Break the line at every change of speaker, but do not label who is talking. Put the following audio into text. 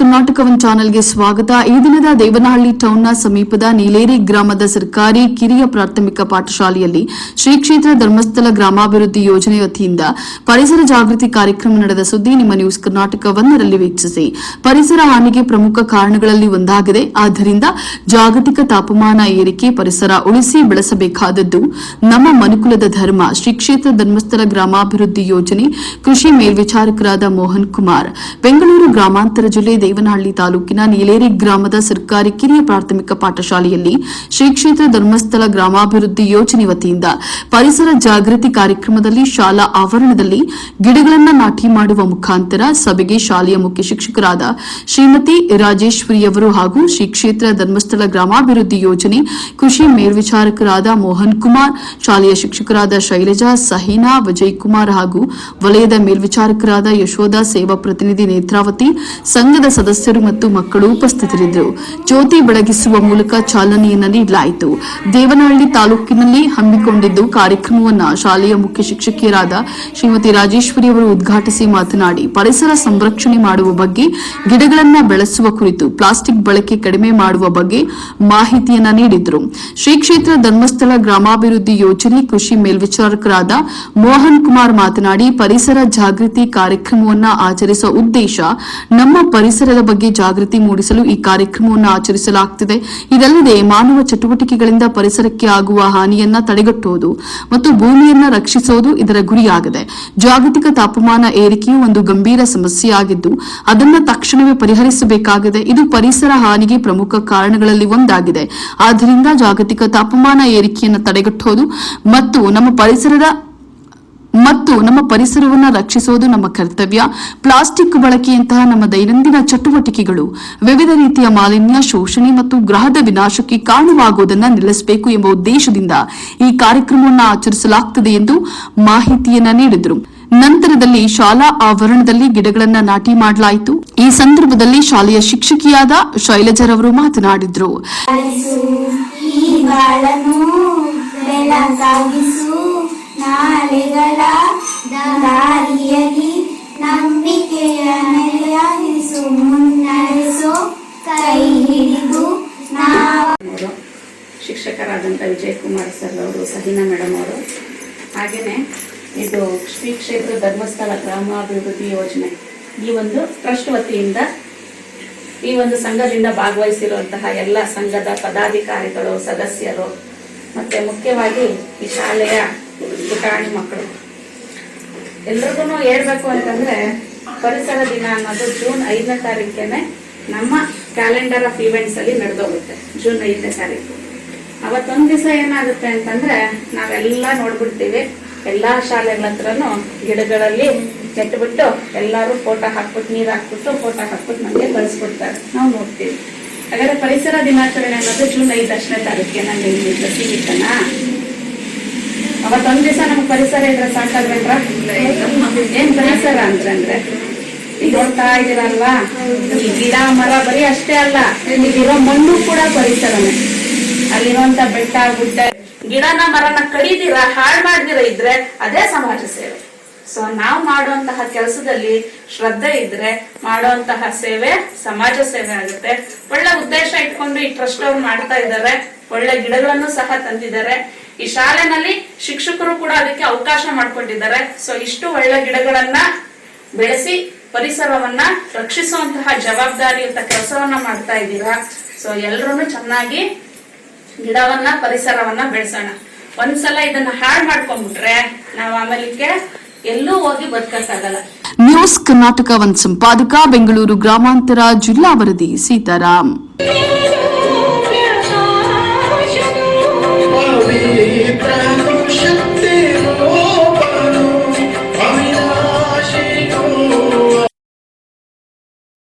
Karnataka one ಚಾನೆಲ್ಗೆ ಸ್ವಾಗತ. ಈ ದಿನದ ದೇವನಹಳ್ಳಿ ಟೌನ್ನ ಸಮೀಪದ ನೀಲೇರಿ ಗ್ರಾಮದ ಸರ್ಕಾರಿ ಕಿರಿಯ ಪ್ರಾಥಮಿಕ ಪಾಠಶಾಲೆಯಲ್ಲಿ ಶ್ರೀ ಕ್ಷೇತ್ರ ಧರ್ಮಸ್ಥಳ ಗ್ರಾಮಾಭಿವೃದ್ಧಿ ಯೋಜನೆ ವತಿಯಿಂದ ಪರಿಸರ ಜಾಗೃತಿ ಕಾರ್ಯಕ್ರಮ ನಡೆದ ಸುದ್ದಿ ನಿಮ್ಮ ನ್ಯೂಸ್ ಕರ್ನಾಟಕ ವೀಕ್ಷಿಸಿ. ಪರಿಸರ ಹಾನಿಗೆ ಪ್ರಮುಖ ಕಾರಣಗಳಲ್ಲಿ ಒಂದಾಗಿದೆ. ಆದ್ದರಿಂದ ಜಾಗತಿಕ ತಾಪಮಾನ ಏರಿಕೆ ಪರಿಸರ ಉಳಿಸಿ ಬೆಳೆಸಬೇಕಾದದ್ದು ನಮ್ಮ ಮನುಕುಲದ ಧರ್ಮ. ಶ್ರೀ ಕ್ಷೇತ್ರ ಧರ್ಮಸ್ಥಳ ಗ್ರಾಮಾಭಿವೃದ್ಧಿ ಯೋಜನೆ ಕೃಷಿ ಮೇಲ್ವಿಚಾರಕರಾದ ಮೋಹನ್ ಕುಮಾರ್. ಬೆಂಗಳೂರು ಗ್ರಾಮಾಂತರ ಜಿಲ್ಲೆ ದೇವನಹಳ್ಳಿ ತಾಲೂಕಿನ ನೀಲೇರಿ ಗ್ರಾಮದ ಸರ್ಕಾರಿ ಕಿರಿಯ ಪ್ರಾಥಮಿಕ ಪಾಠಶಾಲೆಯಲ್ಲಿ ಶ್ರೀ ಕ್ಷೇತ್ರ ಧರ್ಮಸ್ಥಳ ಗ್ರಾಮಾಭಿವೃದ್ಧಿ ಯೋಜನೆ ವತಿಯಿಂದ ಪರಿಸರ ಜಾಗೃತಿ ಕಾರ್ಯಕ್ರಮದಲ್ಲಿ ಶಾಲಾ ಆವರಣದಲ್ಲಿ ಗಿಡಗಳನ್ನು ನಾಟಿ ಮಾಡುವ ಮುಖಾಂತರ ಸಭೆಗೆ ಶಾಲೆಯ ಮುಖ್ಯ ಶಿಕ್ಷಕರಾದ ಶ್ರೀಮತಿ ರಾಜೇಶ್ವರಿಯವರು ಹಾಗೂ ಶ್ರೀ ಕ್ಷೇತ್ರ ಧರ್ಮಸ್ಥಳ ಗ್ರಾಮಾಭಿವೃದ್ಧಿ ಯೋಜನೆ ಕೃಷಿ ಮೇಲ್ವಿಚಾರಕರಾದ ಮೋಹನ್ ಕುಮಾರ್, ಶಾಲೆಯ ಶಿಕ್ಷಕರಾದ ಶೈಲಜಾ, ಸಹೀನಾ, ವಿಜಯ್ ಕುಮಾರ್ ಹಾಗೂ ವಲಯದ ಮೇಲ್ವಿಚಾರಕರಾದ ಯಶೋಧ ಸೇವಾ ಪ್ರತಿನಿಧಿ ನೇತ್ರಾವತಿ, ಸಂಘದ ಸದಸ್ಯರು ಮತ್ತು ಮಕ್ಕಳು ಉಪಸ್ಥಿತರಿದ್ದರು. ಜ್ಯೋತಿ ಬೆಳಗಿಸುವ ಮೂಲಕ ಚಾಲನೆಯನ್ನು ನೀಡಲಾಯಿತು ದೇವನಹಳ್ಳಿ ತಾಲೂಕಿನಲ್ಲಿ ಹಮ್ಮಿಕೊಂಡಿದ್ದು ಕಾರ್ಯಕ್ರಮವನ್ನು ಶಾಲೆಯ ಮುಖ್ಯ ಶಿಕ್ಷಕಿಯರಾದ ಶ್ರೀಮತಿ ರಾಜೇಶ್ವರಿ ಅವರು ಉದ್ಘಾಟಿಸಿ ಮಾತನಾಡಿ, ಪರಿಸರ ಸಂರಕ್ಷಣೆ ಮಾಡುವ ಬಗ್ಗೆ, ಗಿಡಗಳನ್ನು ಬೆಳೆಸುವ ಕುರಿತು ಪ್ಲಾಸ್ಟಿಕ್ ಬಳಕೆ ಕಡಿಮೆ ಮಾಡುವ ಬಗ್ಗೆ ಮಾಹಿತಿಯನ್ನ ನೀಡಿದರು. ಶ್ರೀ ಕ್ಷೇತ್ರ ಧರ್ಮಸ್ಥಳ ಗ್ರಾಮಾಭಿವೃದ್ಧಿ ಯೋಜನೆ ಕೃಷಿ ಮೇಲ್ವಿಚಾರಕರಾದ ಮೋಹನ್ ಕುಮಾರ್ ಮಾತನಾಡಿ, ಪರಿಸರ ಜಾಗೃತಿ ಕಾರ್ಯಕ್ರಮವನ್ನ ಆಚರಿಸುವ ಉದ್ದೇಶ ನಮ್ಮ ಪರಿಸರದ ಬಗ್ಗೆ ಜಾಗೃತಿ ಮೂಡಿಸಲು ಈ ಕಾರ್ಯಕ್ರಮವನ್ನು ಆಚರಿಸಲಾಗುತ್ತಿದೆ ಇದಲ್ಲದೆ ಮಾನವ ಚಟುವಟಿಕೆಗಳಿಂದ ಪರಿಸರಕ್ಕೆ ಆಗುವ ಹಾನಿಯನ್ನ ತಡೆಗಟ್ಟುವುದು ಮತ್ತು ಭೂಮಿಯನ್ನ ರಕ್ಷಿಸುವುದು ಇದರ ಗುರಿಯಾಗಿದೆ. ಜಾಗತಿಕ ತಾಪಮಾನ ಏರಿಕೆಯು ಒಂದು ಗಂಭೀರ ಸಮಸ್ಯೆಯಾಗಿದ್ದು, ಅದನ್ನು ತಕ್ಷಣವೇ ಪರಿಹರಿಸಬೇಕಾಗಿದೆ. ಇದು ಪರಿಸರ ಹಾನಿಗೆ ಪ್ರಮುಖ ಕಾರಣಗಳಲ್ಲಿ ಒಂದಾಗಿದೆ. ಆದ್ದರಿಂದ ಜಾಗತಿಕ ತಾಪಮಾನ ಏರಿಕೆಯನ್ನು ತಡೆಗಟ್ಟುವುದು ಮತ್ತು ನಮ್ಮ ಪರಿಸರದ ಮತ್ತು ನಮ್ಮ ಪರಿಸರವನ್ನು ರಕ್ಷಿಸುವುದು ನಮ್ಮ ಕರ್ತವ್ಯ. ಪ್ಲಾಸ್ಟಿಕ್ ಬಳಕೆಯಂತಹ ನಮ್ಮ ದೈನಂದಿನ ಚಟುವಟಿಕೆಗಳು ವಿವಿಧ ರೀತಿಯ ಮಾಲಿನ್ಯ, ಶೋಷಣೆ ಮತ್ತು ಗ್ರಹದ ವಿನಾಶಕ್ಕೆ ಕಾರಣವಾಗುವುದನ್ನು ನಿಲ್ಲಿಸಬೇಕು ಎಂಬ ಉದ್ದೇಶದಿಂದ ಈ ಕಾರ್ಯಕ್ರಮವನ್ನು ಆಚರಿಸಲಾಗುತ್ತದೆ ಎಂದು ಮಾಹಿತಿಯನ್ನ ನೀಡಿದರು. ನಂತರದಲ್ಲಿ ಶಾಲಾ ಆವರಣದಲ್ಲಿ ಗಿಡಗಳನ್ನ ನಾಟಿ ಮಾಡಲಾಯಿತು. ಈ ಸಂದರ್ಭದಲ್ಲಿ ಶಾಲೆಯ ಶಿಕ್ಷಕಿಯಾದ ಶೈಲಜರವರು ಮಾತನಾಡಿದ್ರು.
ಕುಮಾರ್ ಸರ್ ಅವರು, ಸಹಿನಾ ಮೇಡಮ್ ಅವರು. ಹಾಗೇನೆ ಇದು ಶ್ರೀ ಕ್ಷೇತ್ರ ಧರ್ಮಸ್ಥಳ ಗ್ರಾಮಾಭಿವೃದ್ಧಿ ಯೋಜನೆ. ಈ ಒಂದು ಟ್ರಸ್ಟ್ ವತಿಯಿಂದ ಈ ಒಂದು ಸಂಘದಿಂದ ಭಾಗವಹಿಸಿರುವಂತಹ ಎಲ್ಲ ಸಂಘದ ಪದಾಧಿಕಾರಿಗಳು, ಸದಸ್ಯರು, ಮತ್ತೆ ಮುಖ್ಯವಾಗಿ ಈ ಶಾಲೆಯ ಪುಟಾಣಿ ಮಕ್ಕಳು. ಎಲ್ರಿಗೂ ಹೇಳ್ಬೇಕು ಅಂತಂದ್ರೆ ಪರಿಸರ ದಿನ ಅನ್ನೋದು ಜೂನ್ ಐದನೇ ತಾರೀಕೇನೆ ನಮ್ಮ ಕ್ಯಾಲೆಂಡರ್ ಆಫ್ ಇವೆಂಟ್ಸ್ ಅಲ್ಲಿ ನಡೆದೋಗುತ್ತೆ, ಜೂನ್ ಐದನೇ ತಾರೀಕು ಅವತ್ತೊಂದ್ ದಿವಸ ಏನಾಗುತ್ತೆ ಅಂತಂದ್ರೆ, ನಾವೆಲ್ಲ ನೋಡ್ಬಿಡ್ತೀವಿ. ಎಲ್ಲಾ ಶಾಲೆಗಳ ಹತ್ರನು ಗಿಡಗಳಲ್ಲಿ ನೆಟ್ಬಿಟ್ಟು ಎಲ್ಲರೂ ಫೋಟೋ ಹಾಕ್ಬಿಟ್ಟು, ನೀರ್ ಹಾಕ್ಬಿಟ್ಟು ಫೋಟೋ ಹಾಕ್ಬಿಟ್ಟು ನಮಗೆ ಕಳಿಸ್ಬಿಡ್ತಾರೆ ನಾವು ನೋಡ್ತೀವಿ. ಹಾಗಾದ್ರೆ ಪರಿಸರ ದಿನಾಚರಣೆ ಅನ್ನೋದು ಜೂನ್ ಐದಷ್ಟನೇ ತಾರೀಕಿಗೆ ನಂಗೆ ಸೀಮಿತನ ಅವತ್ತೊಂದ್ ದಿವಸ ನಮ್ಗೆ ಪರಿಸರ ಇದ್ರೆ ಸಾಕಾಗ್ಬೇಕ್ರ ಏನ್ ಪರಿಸರ ಅಂತಂದ್ರೆ ಈಗ ನೋಡ್ತಾ ಇದೀರಲ್ವಾ? ಗಿಡ, ಮರ ಬರೀ ಅಷ್ಟೇ ಅಲ್ಲ, ಇಲ್ಲಿರೋ ಮಣ್ಣು ಕೂಡ ಪರಿಸರನೇ. ಅಲ್ಲಿರುವಂತ ಬೆಟ್ಟ ಗುಡ್ಡ, ಗಿಡನ ಮರನ ಕಡಿದಿರ, ಹಾಳು ಮಾಡ್ದಿರ ಇದ್ರೆ ಅದೇ ಸಮಾಜ ಸೇವೆ. ಸೊ ನಾವು ಮಾಡುವಂತಹ ಕೆಲಸದಲ್ಲಿ ಶ್ರದ್ಧೆ ಇದ್ರೆ ಮಾಡುವಂತಹ ಸೇವೆ ಸಮಾಜ ಸೇವೆ ಆಗುತ್ತೆ. ಒಳ್ಳೆ ಉದ್ದೇಶ ಇಟ್ಕೊಂಡು ಈ ಟ್ರಸ್ಟ್ ಅವ್ರು ಮಾಡ್ತಾ ಇದ್ದಾರೆ. ಒಳ್ಳೆ ಗಿಡಗಳನ್ನು ಸಹ ತಂದಿದ್ದಾರೆ. ಈ ಶಾಲೆನಲ್ಲಿ ಶಿಕ್ಷಕರು ಕೂಡ ಅದಕ್ಕೆ ಅವಕಾಶ ಮಾಡ್ಕೊಂಡಿದ್ದಾರೆ. ಸೊ ಇಷ್ಟು ಒಳ್ಳೆ ಗಿಡಗಳನ್ನ ಬೆಳೆಸಿ ಪರಿಸರವನ್ನ ರಕ್ಷಿಸುವಂತಹ ಜವಾಬ್ದಾರಿಯುತ ಕೆಲಸವನ್ನ ಮಾಡ್ತಾ ಇದ್ದೀರಾ? ಸೊ ಎಲ್ರು ಚೆನ್ನಾಗಿ ಗಿಡವನ್ನ, ಪರಿಸರವನ್ನ ಬೆಳೆಸೋಣ. ಒಂದ್ಸಲ ಇದನ್ನ ಹಾಳು ಮಾಡ್ಕೊಂಡ್ಬಿಟ್ರೆ ನಾವು ಆಮೇಲೆ ಎಲ್ಲೂ ಹೋಗಿ ಬದುಕಕ್ಕಾಗಲ್ಲ.
ನ್ಯೂಸ್ ಕರ್ನಾಟಕ ಒಂದ್ ಸಂಪಾದಕ, ಬೆಂಗಳೂರು ಗ್ರಾಮಾಂತರ, ಜಿಲ್ಲಾ ವರದಿ, ಸೀತಾರಾಮ್ ಿ.